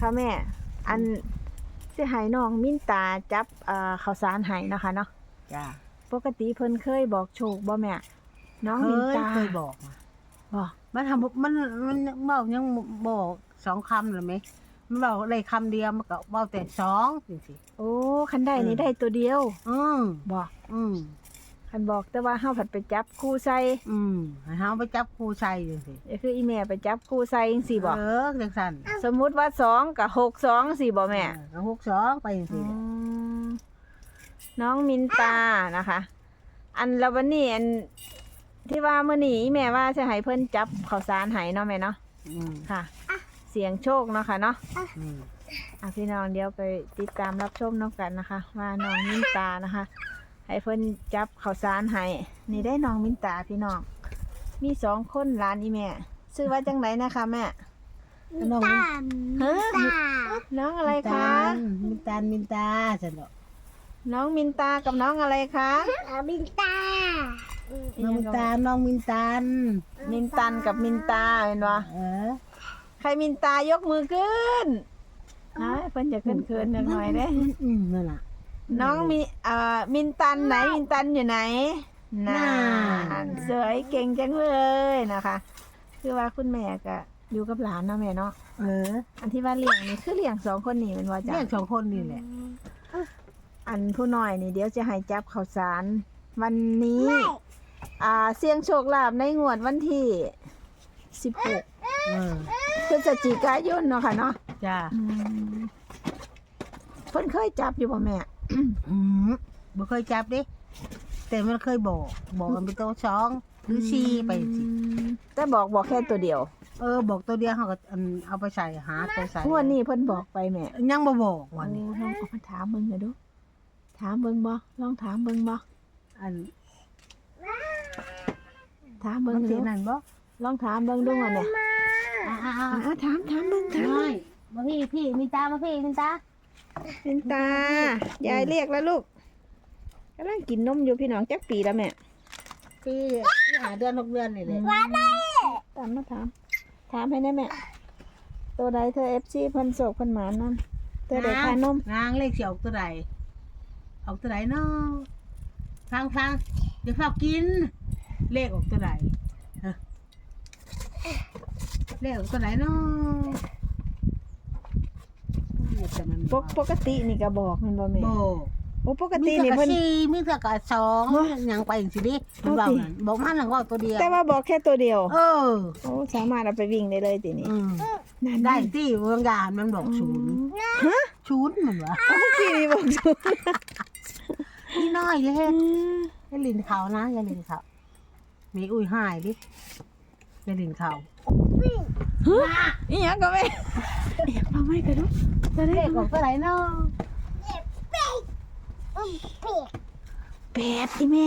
ค่ะแม่ อันสิให้น้องมินตาจับเอ่อข้าวสารให้เนาะคะเนาะจ้าปกติเพิ่นเคยบอกโชคบ่แม่ น้องเคมินยตาเคยบอกมาบอกมันทำมันมันเบายังบอกสองคำเลยไหมมันบอกได้คำเดียวมันก็เบาแต่สองจริงโอ้คันได้นี่อืม ได้ตัวเดียวๆอืมบอกอืม คันบอกแต่ว่าเฮาผัดไปจับคู่ใส่อืมให้เฮาไปจับครูใส่จังซี่ก็คืออีแม่ไปจับคู่ใส่จังซี่บ่เออจังซั่นสมมุติว่าสองกับหกสองสี่บ่แม่เออก็หกสองไปจังซี่แหละอืมน้องมินตานะคะ อันแล้ววันนี้อันที่ว่าเมื่อนี้อีแม่ว่าจะให้เพิ่นจับข้าวสารให้เนาะแม่เนาะอืมค่ะ เสียงโชคเนาะค่ะเนาะอืมอะพี่น้องเดี๋ยวไปติดตามรับชมน้องกันนะคะ ว่าน้องมินตานะคะ ให้เพิ่นจับข้าวสารให้นี่ได้น้องมินตาพี่น้อง มีสองคนหลานอีแม่ ชื่อว่าจังไหนนะคะแม่น้องฮะน้องอะไรคะ มินตาลมินตาซั่นดอกน้องมินตากับน้องอะไรคะบินตาน้องมินตาลน้องมินตาลมินตันกับมินตาเห็นปะเออใครมินตายกมือขึ้นนะเพิ่นจะขึ้นเคินหน่อยเด้ อืมนั่นล่ะ น้องมีเอ่อมินตันไหนมินตันอยู่ไหนน่าน่า สวยเก่งจังเลยนะคะ คือว่าคุณแม่ก็อยู่กับหลานเนาะแม่เนาะเอออันที่ว่าเลี้ยงนี่คือเลี้ยงสองคนนี่เป็นว่าจ้ะ เรียกสองคนนี่แหละ อันผู้น้อยนี่เดี๋ยวจะให้จับข้าวสาร วันนี้ อ่าเสี่ยงโชคลาภในงวดวันที่สิบหกเออพฤศจิกายนเนาะค่ะเนาะจ้าอืมเพิ่นเคยจับอยู่บ่แม่อืม บ่เคยจับดิแต่มันเคยบอก บอกกันเป็นตัวสองหรือสี่ไปสิแต่บอกบอกแค่ตัวเดียว เออ บอกตัวเดียวเขาก็อันเอาไปใส่หาตัวใส่งวดนี้เพิ่นบอกไปแม่ยังบ่บอกโอ้วันนี้ลองเอามาถามเบิ่งหน่อยดูถามเบิ่งบ่ลองถามเบิ่งบ่อันถามเบิ่งมันสิดูนั่นบ่ลองถามเบิ่งดูว่าเนี่ยอ่าอ่าถามถามเบิ่งถามน้อเบิ่ยงมาพี่พี่มีตามาพี่มีตา เป็นตา ยายเรียกแล้วลูกกำลังกินนมอยู่พี่น้องจักปีแล้วแม่พี่พี่หาเดือนหกเดือนนี่แหละตามมาถาม ถามให้ได้แม่ ตัวใดเธอ FC เพิ่นโศกเพิ่นหมานนํเธอได้ค่านมนางเลขสิออกตัวใดออกตัวใดเนาะฟังฟังเดี๋ยวฝากกิน เลขออกตัวใดฮะเลขออกตัวใดเนาะ แต่มันปกปกตินี่ก็บอกแมันบ่แม่บอกโอ้ปกมีติแต่นี่กะเพิ่นสี่มีแต่กะสองหยังไปอย่างสิดิมันบอกนั่นบอกมันหลังว่าตัวเดียวแต่ว่าบอกแค่ตัวเดียว เออโอ้สามารถเอาไปวิ่งได้เลยทีนี้อืมนั่นได้ที่เมืองการมันบอกศูนย์ฮะศูนย์มันวะเมื่อกี้นี่บอกศูนย์นี่น้อยเลยอย่าลินเขานะอย่าลินเขามีอุ้ยหายดิอย่าลินเขาอีหยังก็ไม่เอาไม่กระดูกจะได้เลขออกตัวไหนเนาะแปดอีแม่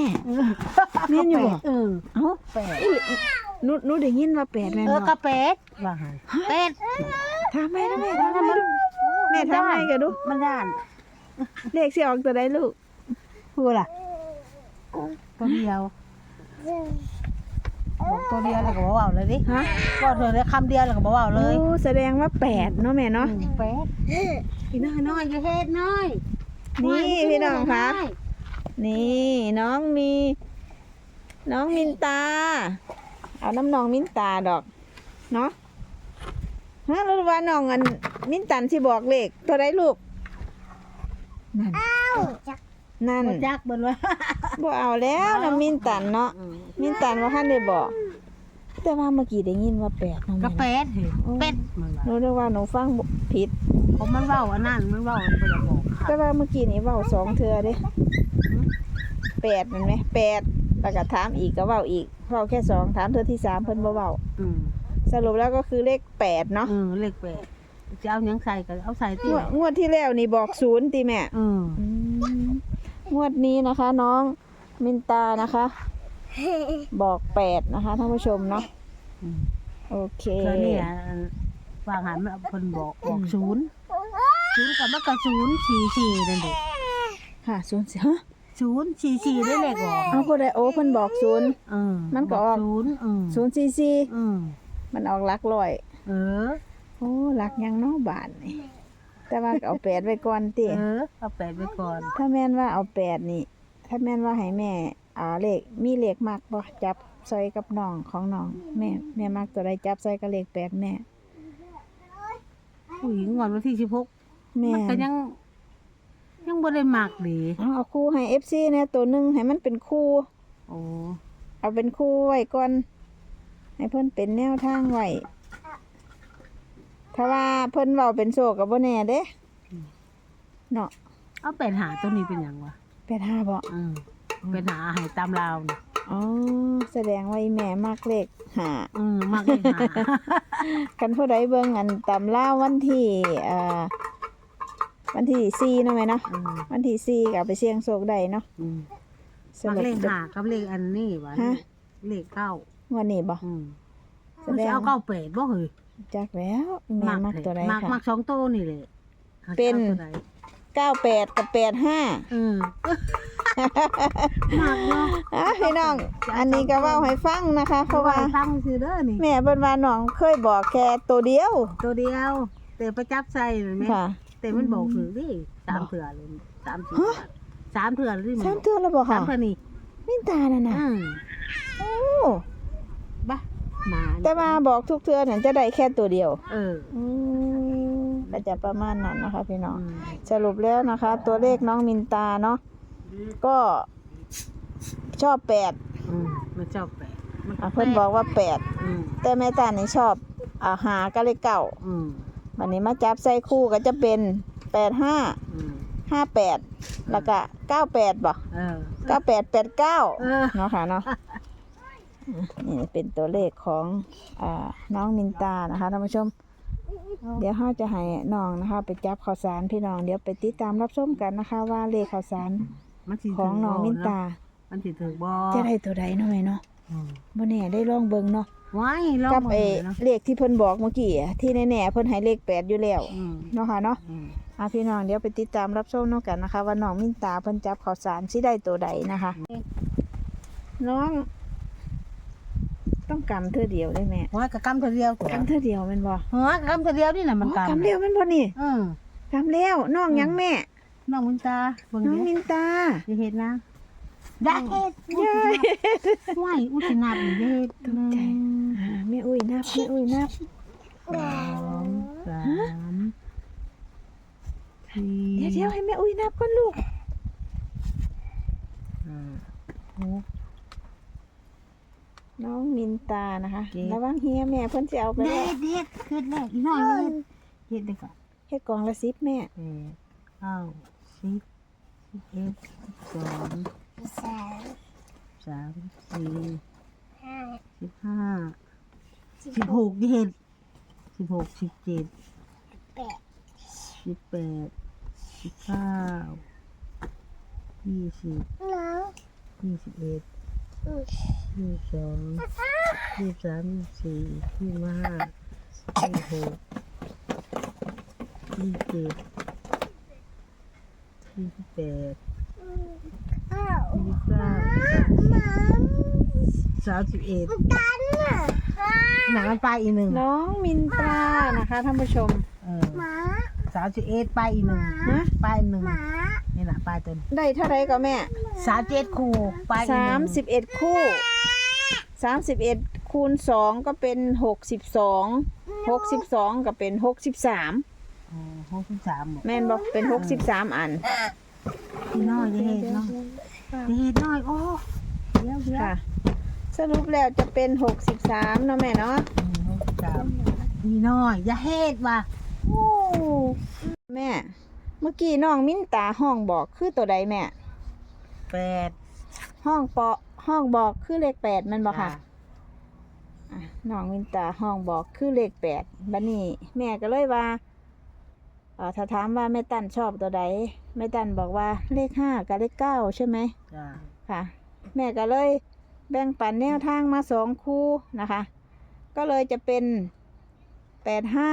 แม่นอยู่บ่เออเอ้าแปดหนูหนูได้ยินว่าแปดแม่นเออบ่กระเป็ดว่าหันเป็ดถามแม่นะแม่ถามแม่ดูแม่ถามแม่กระดูกมันด้านเลขสิออกตัวใดลูกพูดล่ะตัวเดียว บอกตัวเดียวแล้วก็บอกว่าเลยดิฮะบอกเธอเลยคำเดียวแล้วก็บอกว่าเลยโอ้แสดงว่าแปดเนาะแม่เนาะ แปดอีน้อยน้อยอย่าเฮ็ดน้อยนี่พี่น้องคะ นี่น้องมี น้องมินตา เอาน้ำน้องมินตาดอก เนาะฮะแล้วว่าน้องอันมินตันที่บอกเลขตัวใดลูกนั่น นั่นบ่จักเบิ่นว่าบ่เอาแล้วน้ำมินตันเนาะมินตันว่าท่านได้บอกแต่ว่าเมื่อกี้ได้ยินว่าแปดเนาะกระแม่เป็ดเหรอเป็ดมันว่าหนูเรียกว่าหนูฟังบ่ผิด ผมมันเว้าอันนั้นมันเว้ามันบ่ได้บอกค่ะแต่ว่าเมื่อกี้นี้เว้าสองเทือเด้แปดแมันไหมแปดแล้วก็ถามอีกก็เว้าอีกเว้าแค่สองถามเทือที่สามเพิ่นบ่เว้าอืมสรุปแล้วก็คือเลขแปดเนาะเออเลขแปดจะเอาหยังใส่ก็เอาใส่งที่วดงวดที่แล้วนี่บอกศูนย์ตีแม่เอออืม งวดนี้นะคะ น้องมินตานะคะ บอกแปดนะคะท่านผู้ชมเนาะอืมโอเคเธอนี่อะวางหันมันเพิ่นบอกบอกศูนย์ศูนย์กับมันก็ศูนย์สี่สี่นั่นเด็กค่ะศูนย์สิฮะศูนย์สี่สี่ได้เลขออกเอาผู้ใดโอ้เพิ่นบอกศูนย์เออมันก็ออกศูนย์เออศูนย์สี่สี่เออมันออกหลักร้อย เออโอ้หลักยังเนอกบาทนี่ แต่ว่าเอาแปดไว้ก่อนติเออเอาแปดไปก่อน ถ้าแม่นว่าเอาแปดนี่ ถ้าแม่นว่าให้แม่เอาเลขมีเลขมักบ่จับใส่กับน้องของน้อง แม่ แม่มักตัวใดจับใส่กับเลขแปดแม่ผู้หญิงวันวันที่สิบหกแม่มันก็ยัง ยังบ่ได้มากดีเอาเอาคู่ให้ FC เนี่ยตัวหนึงให้มันเป็นคู่ โอ้เอาเป็นคู่ไว้ก่อน ให้เพิ่นเป็นแนวทางไว้ ถ้าว่าเพิ่นเว้าเป็นโศกก็บ่แน่เด้เนาะเอาแปดหาตัวนี้เป็นหยังวะ85บ่อืมเป็นหาใหายตามลาวนี่อ๋อแสดงว่าอีแม่มักเลขหาอืมมากเลยหา กันผู้ใดเบิ่งอันตำล่าวันที่เอ่อวันที่สี่เนาะแม่เนาะอืมวันที่สี่ก็เอาไปเสี่ยงโชคได้เนาะอืมสมากรุปเลขจะหากับเลขอันนี้วะฮะเลขเก้าวันนี้บ่อืมแสมันดจะงเอาเก้าแปดบ่เฮ้ย จักแล้วแม่มักตัวใดมากค่ะมากสองตัวนี่เลยเป็นอาตัวใดเก้าแปดกับแปดห้าเออมากเนาะอะพี่น้อง อันนี้ก็เว้าให้ฟังนะคะ เพราะว่าฟังซื้อเด้อนี่แม่เบิ่นว่าน้องเคยบอกแค่ตัวเดียวตัวเดียวแต่ประจับใส่เห็นไหมค่ะ แต่มันบอกถือดิสามเถื่อเลยสามเถื่อฮะ สามเถื่อเลยมันสามเทื่อแล้วบ่สาค่ะมเถื่อนี่มินตานั่นน่ะอืมโอ้บ้า หมาแต่ว่าบอกทุกเทื่อนั่นจะได้แค่ตัวเดียวเอออืมก็จะประมาณนั้นนะคะ พี่น้อง อืมสรุปแล้วนะคะ ตัวเลขน้องมินตาเนาะก็ชอบแปดอืมมันชอบแปดมันอะเพิ่นบอกว่าแปดอืมแต่แม่ตานี่ชอบอาหาก็เลยเก่าอืมวันนี้มาจับใส่คู่ก็จะเป็นแปดห้าอืมห้าแปดแล้วก็เก้าแปดบ่เออ เก้าแปดแปดเก้าเออ เนาะค่ะเนาะอะ นี่เป็นตัวเลขของอ่าน้องมินตานะคะท่านผู้ชม เดี๋ยวเราจะให้น้องนะคะ ไปจับข่าวสารพี่น้องเดี๋ยวไปติดตามรับชมกันนะคะ ว่าเลขข่าวสารมันสิของน้องมินตา มันสิถือบ่จะได้ตัวใดเนาะแม่เนาะอืมบ่แน่ได้ลองเบิ่งเนาะไว้ลองกับมาเอเนาะเลขที่เพิ่นบอกเมื่อกี้อะที่แน่ๆเพิ่นให้เลขแปดอยู่แล้วอืมเนาะค่ะเนาะอืมอะพี่น้องเดี๋ยวไปติดตามรับชมเนาะกันนะคะ ว่าน้องมินตาเพิ่นจับข่าวสารสิได้ตัวใดนะคะ น้อง ต้องกำเธอเดียวได้แม่หัวกับกำเธอเดียวตัวกำเธอเดียวแม่นบ่หัวกับกำเธอเดียวนี่น่ะมันอ๋อกำกำเดียวแม่นบ่นี่เออกำแล้วน้องหยังแม่ น้องมินตาเบิ่งน้องดิมินตาอย่าเฮ็ดนะอย่าเฮ็ดยายไหวอุยสินับอย่าเฮ็ดตกใจอ่าแม่อุ้ยนับแม่อุ้ยนับสองสามสี่เดี๋ยวเดี๋ยวให้แม่อุ้ยนับก่อนลูกห้าหก น้องมินตานะคะเจ็ด ระวังเฮียแม่เพิ่นสิเอาไปเด็แล้วดเด็ดขึ้นแล้วอีกหน่อยเฮ็ดเฮ็ดได้ก่อนเฮ็ดกล่องละ10แม่แปดเก้าสิบสิบเอ็ดสิบสองสามสี่สิบห้าสิบหกเฮ็ดสิบหกสิบเจ็ดสิบแปดสิบเก้ายี่สิบยี่สิบเอ็ด ยี่สิบสองยี่สิบสามยี่สี่ยี่ห้ายี่หกยี่เจ็ดยี่สิบแปดยี่สิบเก้าสามสิบเอ็ดหนังมันไปอีกหนึ่งน้องมินตานะคะท่านผู้ชมสามสิบเอ็ดไปอีกหนึ่งไปอีกหนึ่ง นี่แหละไปจนได้เท่าไรก็แม่สามเจ็ดคู่ไปอีกหสานึ่มงสิบเอ็ดคู่สามสิบเอ็ดคูณสองก็เป็นหกสิบสองหกสิบสองก็เป็นหกสิบสามอ๋อหกสิบสามบอกแม่นบอกเป็นหกสิบสามอันพี่น้อยจะเห็ดเนาะจะเห็ดน้อยโอ้เดี๋ยวเดี๋ยวค่ะ สรุปแล้วจะเป็นหกสิบสามเนาะแม่เนาะอืมหกสิบสามพี่น้อยอย่าเฮ็ดว่ะโอ้แม่ เมื่อกี้น้องมิ้นตาห้องบอกคือตัวใดแม่แปดห้องเปาะห้องบอกคือเลขแปดแมันบอกค่ะจ้อะน้องมินตาห้องบอกคือเลขแปดบัดนี้ แม่ก็เลยว่าเอ่อถ้าถามว่าแม่ตั้นชอบตัวใดแม่ตั้นบอกว่าเลขห้ากับเลขเก้าใช่ไหม จ้าค่ะ แม่ก็เลยแบ่งปันแนวทางมาสองคู่นะคะ ก็เลยจะเป็นแปดห้า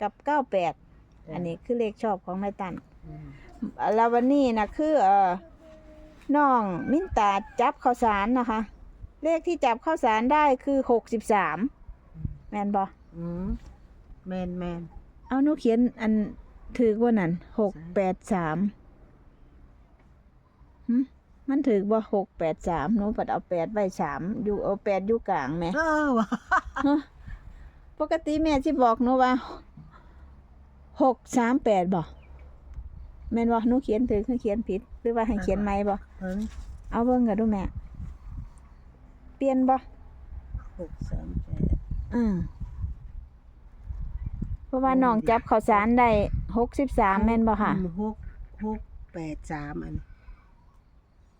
กับเก้าแปด อันนี้คือเลขชอบของแม่ตั้นอืมแล้ววันนี้นะคือเอ่อน้องมินตาจับข้าวสารนะคะ เลขที่จับข้าวสารได้คือหกสิบสามแม่นบออืมแมนแมนเอาหนูเขียนอันถือกว่านั่นหกแปดสามหึมันถือว่าหกแปดสามหนูปัดเอาแปดไว้สามอยู่เอาแปดอยู่กลางไหมเออว่ะปกติแม่ที่บอกหนูว่า หกสามแปดบอกแม่นว่าหนูเขียนถือคือเขียนผิด หรือว่าให้เขียนไหมบ่เพิ่งเอาเบิ่งกันดูแม่เปลี่ยนบ่หกสามแปดอืมเพราะว่าน้องจับข้าวสารได้หกสิบสามแม่นบ่ค่ะอืมหกหกแปดสามอัน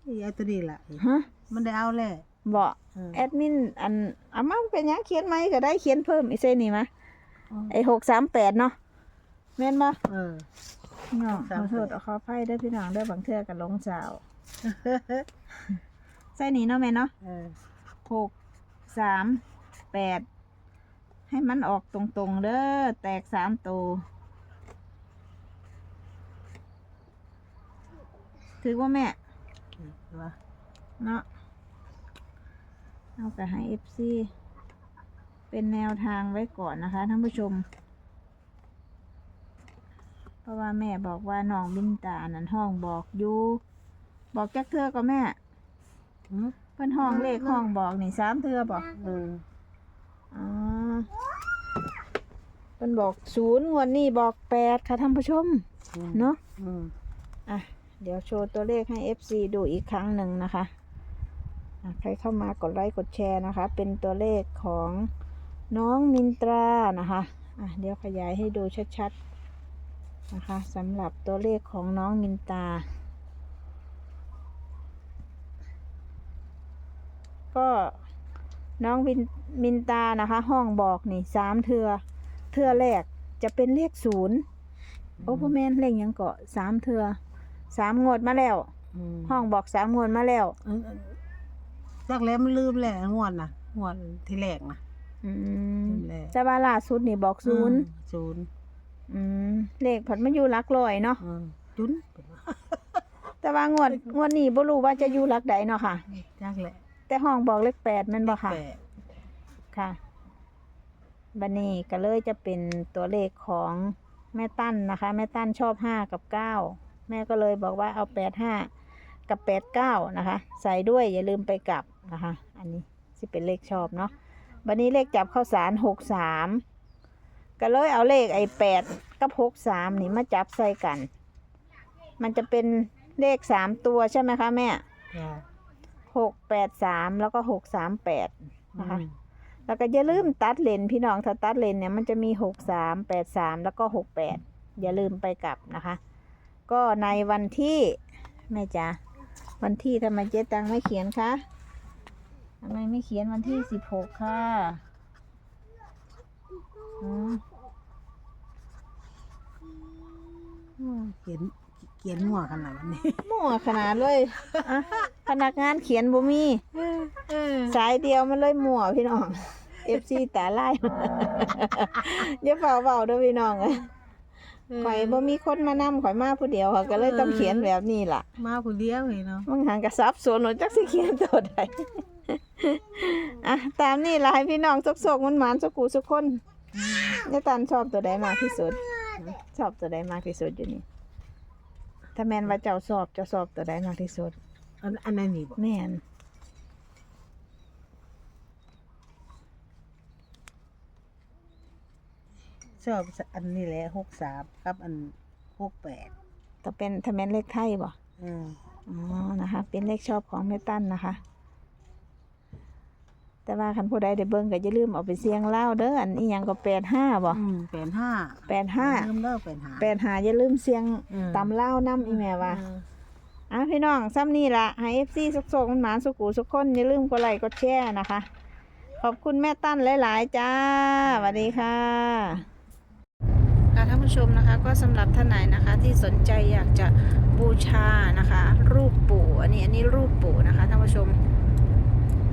นี้ยายตัวนี้ล่ะฮะมันได้เอาแหละบ่เออแอดมินอันอามาเป็นหยังเขียนไหมก็ได้เขียนเพิ่มอีกเส้นนี่มะไอหกสามแปดเนาะ แม่นบ่เออน้องขอ638โทษขออภัยเด้อพี่น้องเด้อบางเทื่อกับลงสาวใส่นี้เนาะแม่เนาะเออหกสามแปดให้มันออกตรงๆเด้อแตกสามตัวถือว่าแม่ ว่าเนาะเอาไปให้เอฟซีเป็นแนวทางไว้ก่อนนะคะท่านผู้ชม เพราะว่าแม่บอกว่าน้องบินตานั้นห้องบอกอยู่บอกจักเทือก็แม่หืมเพิ่นห้องเลขห้องบอกนี่สามเทือบอกเอออ๋อเพิ่นบอกศูนย์งวดนี้บอกแปดค่ะท่านผู้ชมอืมเนาะอืมอะเดี๋ยวโชว์ตัวเลขให้ FC ดูอีกครั้งหนึ่งนะคะอะใครเข้ามากดไลค์กดแชร์นะคะ เป็นตัวเลขของน้องมินตรานะคะอะเดี๋ยวขยายให้ดูชัดๆ นะคะสำหรับตัวเลขของน้องมินตราก็น้องมินมินตานะคะ ห้องบอกนี่สามเทือเทือแรกจะเป็นเลขศูนย์โอ้พ่อแม่นเลขหยังเกาะสามเทือสามงวดมาแล้วมห้องบอกสามงวดมาแล้วเออเออจักแล้วมันลืมแหละงวดน่ะงวดที่แรกน่ะอืมลืมแล้วแต่ว่าล่าสุดนี่บอกศูนย์อืมศูนย์ อืมเลขผัดมาอยู่หลักร้อยเนาะเออจุนแต่ว่างวดงวดนี้บ่รู้ว่าจะอยู่หลักใดเนาะค่ะ จักแหละแต่ห้องบอกเลขแปดแมันบ่ค่ะ แปดค่ะ บันนี้ก็เลยจะเป็นตัวเลขของแม่ตั้นนะคะ แม่ตั้นชอบห้ากับเก้าแม่ก็เลยบอกว่าเอาแปดห้ากับแปดเก้านะคะ ใส่ด้วยอย่าลืมไปกลับนะคะ อันนี้สิเป็นเลขชอบเนาะ บันนี้เลขจับข้าวสารหกสาม ก็เลยเอาเลขไอ้แปดกับหกสามนี่มาจับใส่กัน มันจะเป็นเลขสามตัวใช่ไหมคะแม่จ้ะหกแปดสามแล้วก็หกสามแปดนะคะอืมแล้วก็อย่าลืมตัดเลนพี่น้องถ้าตัดเลนเนี่ยมันจะมีหกสามแปดสามแล้วก็หกแปดอย่าลืมไปกลับนะคะ ก็ในวันที่แม่จ๋าวันที่ทำไมเจ๊ตังไม่เขียนคะทำไมไม่เขียนวันที่สิบหกค่ะอืม อืม เขียนเขียนหัวขนาดนี้มั่วขนาดเลยอะพนักงานเขียนบ่มีเออสายเดียวมันเลยมั่วพี่น้องเอฟซีตาไล่อย่าเฝ้าเบาเด้วยพี่น้องเอ้ยข่อยบ่มีคนมานำข่อยมาผู้เดียวค่ะก็เลยต้องเขียนแบบนี้ล่ะ มาผู้เดียวเลยเนาะมึงหันกระซับสนหนูจักสิเขียนตัวใดอะตามนี่ล่ะให้พี่น้องสกๆมันหมานๆสกูสุกคนยายตันชอบตัวใดมากที่สุด ชอบตัวใดมากที่สุดอยู่นี่ ถ้าแม่นว่าเจ้าสอบเจ้าสอบตัวใดมากที่สุด อันอันนั้นนี่บอกแม่นชอบอันนี้แหละหกสามกับอันหกแปดแต่เป็นถ้าแม่นเลขไทยบ่อืมอ๋อนะคะ เป็นเลขชอบของแม่ตั้นนะคะ แต่ว่าคันผู้ใดได้เบิ่งก็อย่าลืมเอาไปเสียงเล่าวเด้ออันนี้ยังก็แปดห้าบ่อืมแปดห้าแปดห้าเริ่มเลิกแปดห้าแปดห้าอย่าลืมเสียงอืมตำเล่าวน้ำอีแม่ว่าเอออะพี่น้องซ้ำนี่ละให้เอฟซีสุกๆมันหมานสุกูสุกคนอย่าลืมกดไลค์กดแชร์นะคะ ขอบคุณแม่ตั้นหลาย ๆ จ้าสวัสดีค่ะท่านผู้ชมนะคะ ก็สำหรับท่านไหนนะคะ ที่สนใจอยากจะบูชานะคะ รูปปู่อันนี้อันนี้รูปปู่นะคะท่านผู้ชม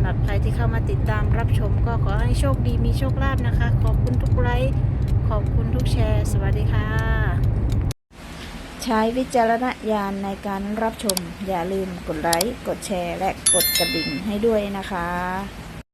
ำหรับใครที่เข้ามาติดตามรับชมก็ขอให้โชคดีมีโชคลาภนะคะ ขอบคุณทุกไลค์ขอบคุณทุกแชร์ สวัสดีค่ะ ใช้วิจารณญาณในการรับชม อย่าลืมกดไลค์ กดแชร์ และกดกระดิ่งให้ด้วยนะคะ